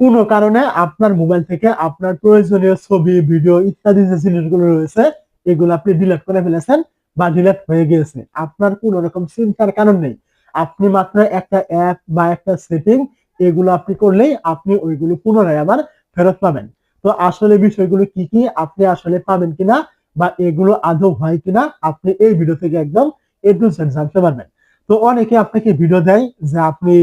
কোনো কারণে আপনার মোবাইল থেকে আপনার প্রয়োজনীয় ছবি ভিডিও ইত্যাদি যে জিনিসগুলো রয়েছে, এগুলো আপনি ডিলেট করে ফেলেছেন বা ডিলেট হয়ে গিয়েছে। আপনার কোনো রকম চিন্তার কারণ নেই। আপনি মাত্র একটা অ্যাপ বা একটা সেটিং এগুলো আপনি করলেই আপনি ওইগুলো পুনরায় আবার ফেরত পাবেন। তো আসলে বিষয়গুলো কি কি, আপনি আসলে পাবেন কিনা বা এগুলো আদৌ হয় কিনা, আপনি এই ভিডিও থেকে একদম এ জানতে পারবেন। তো অনেকে আপনাকে ভিডিও দেয় যে আপনি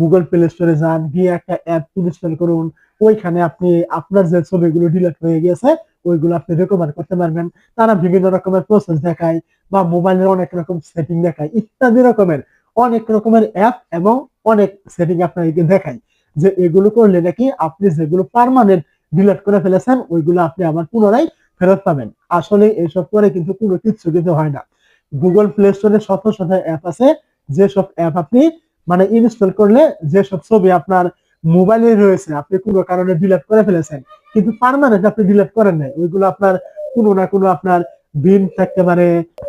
গুগল প্লে স্টোরে যান, গিয়ে একটা অ্যাপ ইনস্টল করুন। ওইখানে আপনি আপনার যে ছবিগুলো ডিলিট হয়ে গেছে, ওইগুলো আপনি রেকমেন্ড করতে পারবেন। তারা বিভিন্ন রকমের প্রসেস দেখায় বা মোবাইলের অনেক রকম সেটিং দেখায়, ইত্যাদি রকমের। অনেক রকমের অ্যাপ এবং অনেক সেটিং আপনাকে দেখায় যে এগুলো করলে নাকি আপনি যেগুলো পারমানেন্ট ডিলিট করে ফেলেছেন, ওইগুলো আপনি আবার পুনরায় ফেরত পাবেন। আসলে এইসব করে কিন্তু কোনো কিছু কিন্তু হয় না। গুগল প্লে স্টোরে শত শত অ্যাপ আছে, যেসব অ্যাপ আপনি মানে ইনস্টল করলে যেসব ছবি আপনার মোবাইলে রয়েছে, আপনি কোনো কারণে ডিলিট করে ফেলেছেন, কিন্তু পার্মানেন্ট আপনি ডিলিট করেন নাই। ওইগুলো আপনার কোনো না কোনো আপনার বিন থাকতে পারে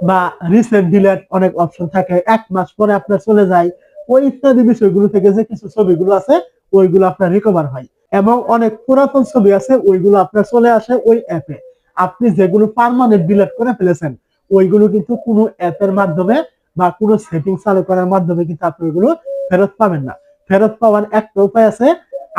বা রিসেন্ট ডিলিট অনেক অপশন থাকে, এক মাস পরে আপনার চলে যায়, ওই ইত্যাদি বিষয়গুলো থেকে যে কিছু ছবিগুলো আছে, ওইগুলো আপনার রিকভার হয়। এবং অনেক পুরাতন ছবি আছে, ওইগুলো আপনার চলে আসে ওই অ্যাপে আপনি যেগুলো পারমানেন্ট ডিলেট করে ফেলেছেন, ওইগুলো কিন্তু কোনো অ্যাপের মাধ্যমে বা কোনো সেটিং চালু করার মাধ্যমে কিন্তু আপনি ওইগুলো ফেরত পাবেন না। ফেরত পাওয়ার একটা উপায় আছে,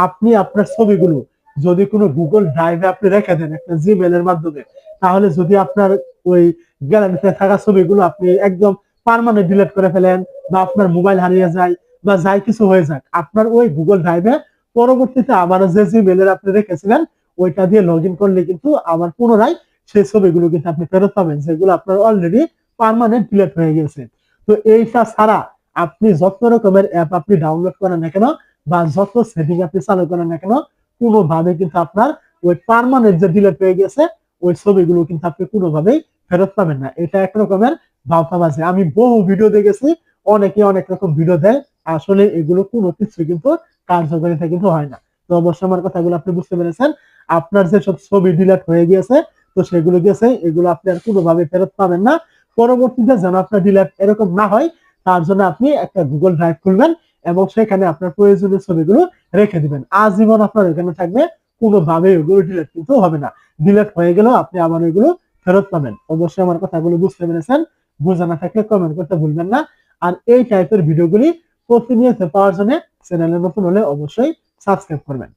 আপনি আপনার ছবিগুলো যদি কোনো গুগল ড্রাইভে আপনি রেখে দেন, একটা জিমেল এর মাধ্যমে, তাহলে যদি আপনার ওই গ্যালারিতে থাকা ছবিগুলো আপনি একদম পার্মানেন্ট ডিলিট করে ফেলেন বা আপনার মোবাইল হারিয়ে যায় বা যাই কিছু হয়ে যাক, আপনার ওই গুগল ড্রাইভে পরবর্তীতে আবার যে জিমেলের আপনি রেখেছিলেন, ওইটা দিয়ে লগ ইন করলে কিন্তু আবার পুনরায় সেই ছবিগুলো কিন্তু আপনি ফেরত পাবেন, যেগুলো আপনার অলরেডি পার্মানেন্ট ডিলিট হয়ে গেছে তো এইটা ছাড়া আপনি যত রকমের অ্যাপ আপনি ডাউনলোড করেন না কেন বা যত সেটিং আপনি চালু করেন না কেন, কোনোভাবে কিন্তু আপনার ওই পার্মানেন্ট যে ডিলিট হয়ে গেছে, ওই ছবিগুলো কিন্তু আপনি কোনোভাবেই ফেরত পাবেন না। এটা এক রকমের ভাওতাবাজি আমি বহু ভিডিও দেখেছি, অনেকে অনেক রকম ভিডিও দেয়, আসলে এগুলো কোনো কিছু কিন্তু কার্যকারিতা কিন্তু হয় না। তো অবশ্যই আমার কথাগুলো আপনি বুঝতে পেরেছেন, আপনার যে সব ছবি ডিলিট হয়ে গিয়েছে তো সেগুলো গেছে, এগুলো আপনি আর কোনোভাবে ফেরত পাবেন না। পরবর্তীতে যেন আপনার ডিলিট এরকম না হয় তার জন্য আপনি একটা গুগল ড্রাইভ খুলবেন এবং সেখানে আপনার প্রয়োজনীয় ছবিগুলো রেখে দিবেন। আজীবন আপনার এখানে থাকবে, কোনোভাবে ওগুলো ডিলিট কিন্তু হবে না। ডিলেট হয়ে গেলেও আপনি আবার ওইগুলো ফেরত পাবেন। অবশ্যই আমার কথাগুলো বুঝতে পেরেছেন। বোঝা না থাকলে কমেন্ট করতে ভুলবেন না। আর এই টাইপের ভিডিওগুলি প্রতিনিয়ত পাওয়ার জন্য চ্যানেলে নতুন হলে অবশ্যই সাবস্ক্রাইব করবেন।